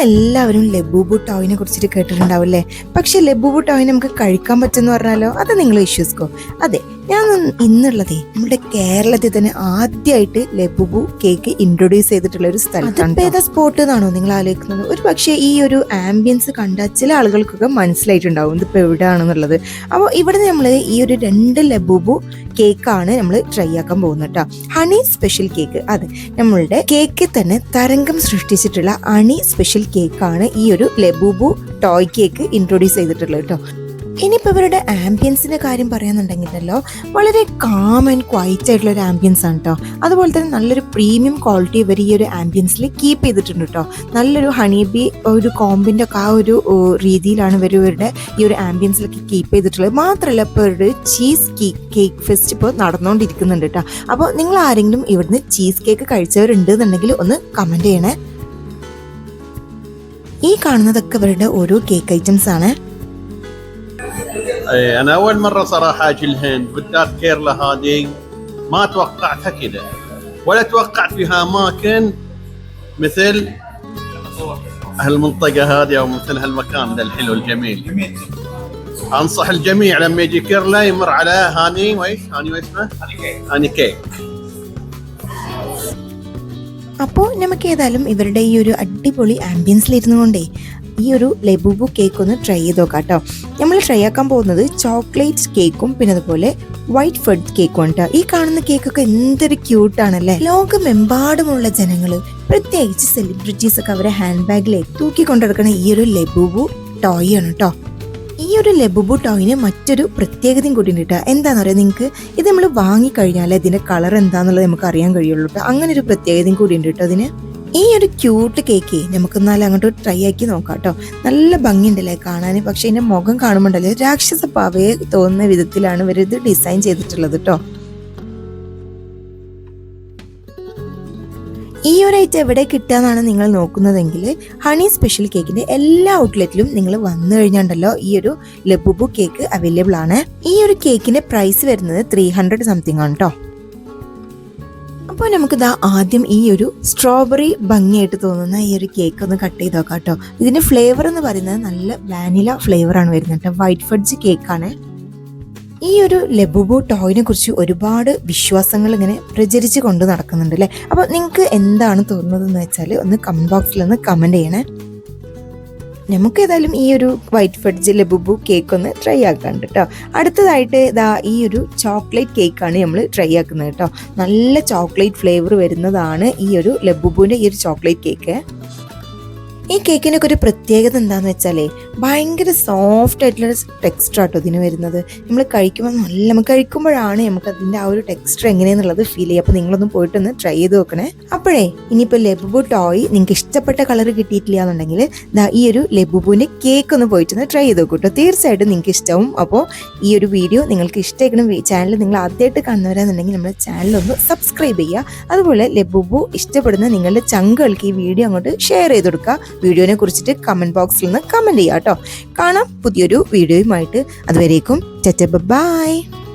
എല്ലാവരും ലബൂബു ടോയിനെ കുറിച്ചിട്ട് കേട്ടിട്ടുണ്ടാവില്ലേ? പക്ഷെ ലബൂബു ടോയിനെ നമുക്ക് കഴിക്കാൻ പറ്റുമെന്ന് പറഞ്ഞാലോ? അത് നിങ്ങൾ വിശ്വസിക്കോ. അതെ ഞാൻ ഇന്നുള്ളതേ നമ്മുടെ കേരളത്തിൽ തന്നെ ആദ്യമായിട്ട് ലബുബു കേക്ക് ഇൻട്രൊഡ്യൂസ് ചെയ്തിട്ടുള്ള ഒരു സ്ഥലം ഏതാ സ്പോട്ട് എന്നാണോ നിങ്ങൾ ആലോചിക്കുന്നത്? ഒരു പക്ഷേ ഈ ഒരു ആംബിയൻസ് കണ്ട ചില ആളുകൾക്കൊക്കെ മനസ്സിലായിട്ടുണ്ടാവും ഇതിപ്പോൾ എവിടെയാണെന്നുള്ളത്. അപ്പോൾ ഇവിടെ നമ്മൾ ഈ ഒരു രണ്ട് ലബുബു കേക്കാണ് നമ്മൾ ട്രൈ ആക്കാൻ പോകുന്നത് കേട്ടോ ഹണി സ്പെഷ്യൽ കേക്ക് അതെ നമ്മളുടെ കേക്കിൽ തന്നെ തരംഗം സൃഷ്ടിച്ചിട്ടുള്ള ഹണി സ്പെഷ്യൽ കേക്കാണ് ഈ ഒരു ലബുബു ടോയ് കേക്ക് ഇൻട്രൊഡ്യൂസ് ചെയ്തിട്ടുള്ളത് കേട്ടോ ഇനിയിപ്പോൾ ഇവരുടെ ആംബിയൻസിന്റെ കാര്യം പറയാന്നുണ്ടെങ്കിലല്ലോ വളരെ കാം ആൻഡ് ക്വൈറ്റ് ആയിട്ടുള്ള ഒരു ആംബിയൻസ് ആണ് കേട്ടോ അതുപോലെ തന്നെ നല്ലൊരു പ്രീമിയം ക്വാളിറ്റി ഇവർ ഈ ഒരു ആംബിയൻസിൽ കീപ്പ് ചെയ്തിട്ടുണ്ട് കേട്ടോ നല്ലൊരു ഹണി ബി ഒരു കോമ്പിന്റെ ഒക്കെ ആ ഒരു രീതിയിലാണ് ഇവർ ഇവരുടെ ഈ ഒരു ആംബിയൻസിലൊക്കെ കീപ്പ് ചെയ്തിട്ടുള്ളത്. മാത്രമല്ല ഇപ്പോൾ ഒരു ചീസ് കേക്ക് കേക്ക് ഫെസ്റ്റ് ഇപ്പോൾ നടന്നുകൊണ്ടിരിക്കുന്നുണ്ട് കേട്ടോ അപ്പോൾ നിങ്ങൾ ആരെങ്കിലും ഇവിടുന്ന് ചീസ് കേക്ക് കഴിച്ചവരുണ്ട് എന്നുണ്ടെങ്കിൽ ഒന്ന് കമന്റ് ചെയ്യണേ. ഈ കാണുന്നതൊക്കെ ഇവരുടെ ഓരോ കേക്ക് ഐറ്റംസ് ആണ്. إيه، انا اول مره صراحه اجي الهند بالذات كيرلا هذه ما توقعتها كذا ولا توقعت فيها اماكن مثل هالمنطقه هذه او مثل هالمكان ذا الحلو الجميل انصح الجميع لما يجي كيرلا يمر على هاني وايش هاني وايش اسمه؟ هاني كيك അപ്പോൾ നമുക്ക് ഏതായാലും ഇവരുടെ ഈ ഒരു അടിപൊളി ആംബിയൻസിലിരുന്നു കൊണ്ടേ ഈ ഒരു ലബൂബു കേക്ക് ഒന്ന് ട്രൈ ചെയ്ത് നോക്കാം കേട്ടോ നമ്മൾ ട്രൈ ആക്കാൻ പോകുന്നത് ചോക്ലേറ്റ് കേക്കും പിന്നെ അതുപോലെ വൈറ്റ് ഫഡ് കേക്കും ഉണ്ട് ഈ കാണുന്ന കേക്കൊക്കെ എന്തൊരു ക്യൂട്ടാണല്ലേ ലോകമെമ്പാടുമുള്ള ജനങ്ങൾ പ്രത്യേകിച്ച് സെലിബ്രിറ്റീസ് ഒക്കെ അവരെ ഹാൻഡ് ബാഗിലെ തൂക്കിക്കൊണ്ടിരിക്കുന്ന ഈ ഒരു ലബൂബു ടോയ് ആണ് കേട്ടോ ഈ ഒരു ലബുബു ടോയിന് മറ്റൊരു പ്രത്യേകതയും കൂടി ഉണ്ട് കേട്ടോ എന്താണെന്ന് പറയുക നിങ്ങൾക്ക് ഇത് നമ്മൾ വാങ്ങിക്കഴിഞ്ഞാൽ ഇതിന്റെ കളർ എന്താണെന്നുള്ളത് നമുക്ക് അറിയാൻ കഴിയുള്ളൂ കേട്ടോ അങ്ങനെ ഒരു പ്രത്യേകതയും കൂടി ഉണ്ട് കേട്ടോ അതിന് ഈ ഒരു ക്യൂട്ട് കേക്ക് നമുക്ക് എന്നാലും അങ്ങോട്ട് ട്രൈ ആക്കി നോക്കാം കേട്ടോ നല്ല ഭംഗിയുണ്ടല്ലേ കാണാൻ പക്ഷേ ഇതിന്റെ മുഖം കാണുമ്പോണ്ടല്ലേ രാക്ഷസ പാവയെ തോന്നുന്ന വിധത്തിലാണ് ഇവർ ഇത് ഡിസൈൻ ചെയ്തിട്ടുള്ളത് കേട്ടോ ഈ ഒരു ഐറ്റം എവിടെ കിട്ടാന്നാണ് നിങ്ങൾ നോക്കുന്നതെങ്കിൽ ഹണി സ്പെഷ്യൽ കേക്കിന്റെ എല്ലാ ഔട്ട്ലെറ്റിലും നിങ്ങൾ വന്നു കഴിഞ്ഞുണ്ടല്ലോ ഈ ഒരു ലബുബു കേക്ക് അവൈലബിൾ ആണ്. ഈ ഒരു കേക്കിന്റെ പ്രൈസ് വരുന്നത് ത്രീ ഹൺഡ്രഡ് സംതിങ് ആണ് കേട്ടോ അപ്പോൾ നമുക്ക് ദാ ആദ്യം ഈ ഒരു സ്ട്രോബെറി ഭംഗിയായിട്ട് തോന്നുന്ന ഈ ഒരു കേക്ക് ഒന്ന് കട്ട് ചെയ്ത് നോക്കാം കേട്ടോ. ഇതിന്റെ ഫ്ലേവർ എന്ന് പറയുന്നത് നല്ല വാനില ഫ്ലേവറാണ് വരുന്നത് കേട്ടോ. വൈറ്റ് ഫഡ്ജ് കേക്കാണ് ഈ ഒരു ലബുബു ടോയിനെ കുറിച്ച് ഒരുപാട് വിശ്വാസങ്ങൾ ഇങ്ങനെ പ്രചരിച്ച് കൊണ്ട് നടക്കുന്നുണ്ട് അല്ലേ? അപ്പോൾ നിങ്ങൾക്ക് എന്താണ് തോന്നുന്നത് എന്ന് വെച്ചാൽ ഒന്ന് കമന്റ് ബോക്സിൽ ഒന്ന് കമന്റ് ചെയ്യണേ. നമുക്ക് ഏതായാലും ഈ ഒരു വൈറ്റ് ഫഡ്ജ് ലബുബു കേക്ക് ഒന്ന് ട്രൈ ആക്കാണ്ട് കേട്ടോ അടുത്തതായിട്ട് ഇതാ ഈ ഒരു ചോക്ലേറ്റ് കേക്കാണ് നമ്മൾ ട്രൈ ആക്കുന്നത് കേട്ടോ നല്ല ചോക്ലേറ്റ് ഫ്ലേവർ വരുന്നതാണ് ഈ ഒരു ലബുബുവിന്റെ ഈ ഒരു ചോക്ലേറ്റ് കേക്ക് ഈ കേക്കിനൊക്കെ ഒരു പ്രത്യേകത എന്താണെന്ന് വെച്ചാലേ ഭയങ്കര സോഫ്റ്റ് ആയിട്ടുള്ള ടെക്സ്റ്റർ ആട്ടോ ഇതിന് വരുന്നത്. നമ്മൾ കഴിക്കുമ്പോൾ നല്ല നമുക്ക് കഴിക്കുമ്പോഴാണ് നമുക്ക് അതിന്റെ ആ ഒരു ടെക്സ്റ്റർ എങ്ങനെയെന്നുള്ളത് ഫീൽ ചെയ്യുക. അപ്പോൾ നിങ്ങളൊന്ന് പോയിട്ടൊന്ന് ട്രൈ ചെയ്ത് നോക്കണേ. അപ്പോഴേ ഇനിയിപ്പോൾ ലെബുബു ടോയ് നിങ്ങൾക്ക് ഇഷ്ടപ്പെട്ട കളർ കിട്ടിയിട്ടില്ല എന്നുണ്ടെങ്കിൽ ഈ ഒരു ലെബുബുവിന്റെ കേക്ക് ഒന്ന് പോയിട്ടൊന്ന് ട്രൈ ചെയ്ത് നോക്കൂട്ടോ തീർച്ചയായിട്ടും നിങ്ങൾക്ക് ഇഷ്ടവും. അപ്പോൾ ഈ ഒരു വീഡിയോ നിങ്ങൾക്ക് ഇഷ്ടമായിരിക്കണം ചാനൽ നിങ്ങൾ ആദ്യമായിട്ട് കാണുന്നവരാണെന്നുണ്ടെങ്കിൽ നമ്മുടെ ചാനലൊന്ന് സബ്സ്ക്രൈബ് ചെയ്യുക. അതുപോലെ ലെബുബു ഇഷ്ടപ്പെടുന്ന നിങ്ങളുടെ ചങ്കുകൾക്ക് ഈ വീഡിയോ അങ്ങോട്ട് ഷെയർ ചെയ്ത് കൊടുക്കുക. വീഡിയോനെ കുറിച്ചിട്ട് കമന്റ് ബോക്സിൽ നിന്ന് കമന്റ് ചെയ്യാം കേട്ടോ കാണാം പുതിയൊരു വീഡിയോയുമായിട്ട്. അതുവരേക്കും ബൈ